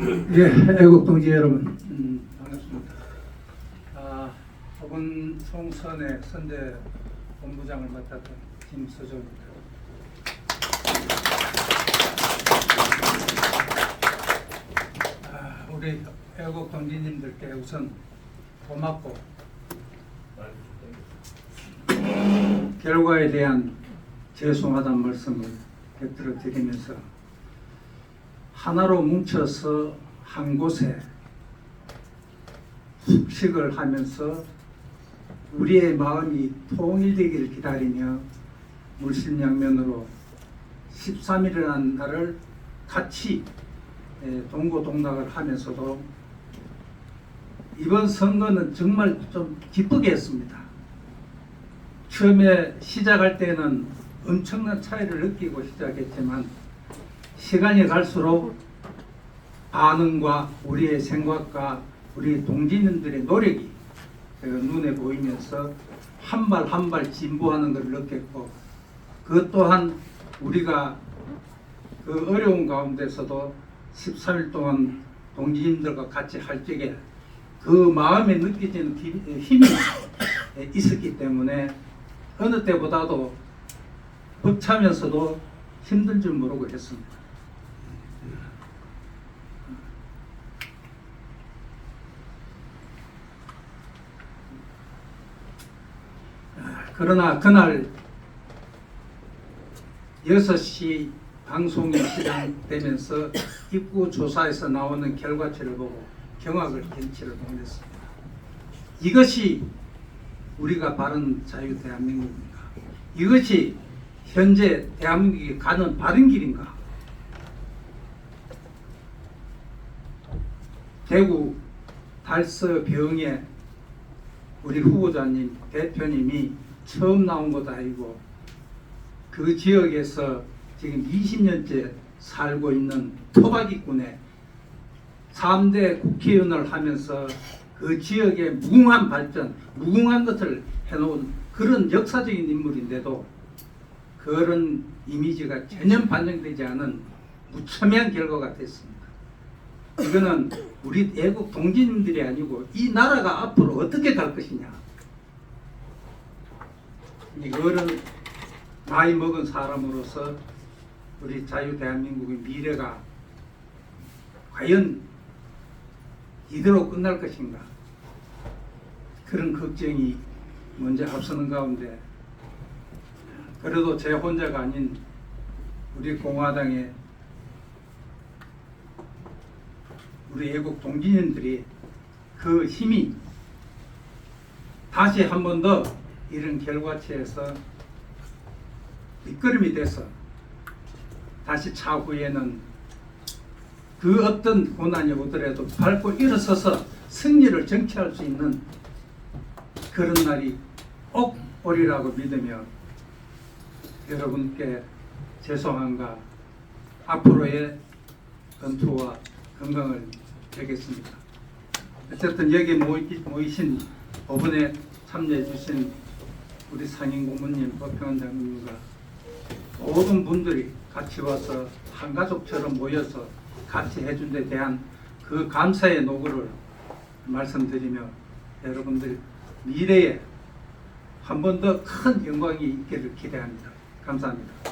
예, 애국 동지 여러분, 음, 반갑습니다. 아, 이번 총선의 선대 본부장을 맡았던 김서정입니다. 아, 우리 애국 동지님들께 우선 고맙고 결과에 대한 죄송하다는 말씀을 곁들여 드리면서 하나로 뭉쳐서 한 곳에 숙식을 하면서 우리의 마음이 통일되기를 기다리며 물심양면으로 13일이라는 날을 같이 예, 동고동락을 하면서도 이번 선거는 정말 좀 기쁘게 했습니다. 처음에 시작할 때는 엄청난 차이를 느끼고 시작했지만 시간이 갈수록 반응과 우리의 생각과 우리 동지님들의 노력이 그 눈에 보이면서 한 발 한 발 진보하는 것을 느꼈고 그 또한 우리가 그 어려운 가운데서도 13일 동안 동지님들과 같이 할 적에 그 마음에 느껴지는 기- 힘이 있었기 때문에 어느 때보다도 벅차면서도 힘든 줄 모르고 했습니다. 아, 그러나 그날 6시 방송이 시작되면서 입구 조사에서 나오는 결과치를 보고 경악을 견치를 보냈습니다. 이것이 우리가 바른 자유 대한민국인가? 이것이 현재 대한민국이 가는 바른 길인가? 대구 달서 병에 우리 후보자님 대표님이 처음 나온 것도 아니고 그 지역에서 지금 20년째 살고 있는 토박이꾼의 3대 국회의원을 하면서 그 지역의 무궁한 발전, 무궁한 것을 해놓은 그런 역사적인 인물인데도 그런 이미지가 전혀 반영되지 않은 무참한 결과가 됐습니다. 이거는 우리 애국 동지님들이 아니고 이 나라가 앞으로 어떻게 갈 것이냐. 이거를 나이 먹은 사람으로서 우리 자유 대한민국의 미래가 과연 이대로 끝날 것인가? 그런 걱정이 먼저 앞서는 가운데 그래도 제 혼자가 아닌 우리 공화당의 우리 애국 동지님들이 그 힘이 다시 한 번 더 이런 결과체에서 밑거름이 돼서 다시 차후에는 그 어떤 고난이 오더라도 밟고 일어서서 승리를 정치할 수 있는 그런 날이 꼭 오리라고 믿으며 여러분께 죄송함과 앞으로의 건투와 건강을 되겠습니다. 어쨌든 여기 모이- 모이신 법원에 참여해 주신 우리 상임 고문님, 법평원장님과 모든 분들이 같이 와서 한 가족처럼 모여서 같이 해준 데 대한 그 감사의 노고를 말씀드리며 여러분들 미래에 한 번 더 큰 영광이 있기를 기대합니다. 감사합니다.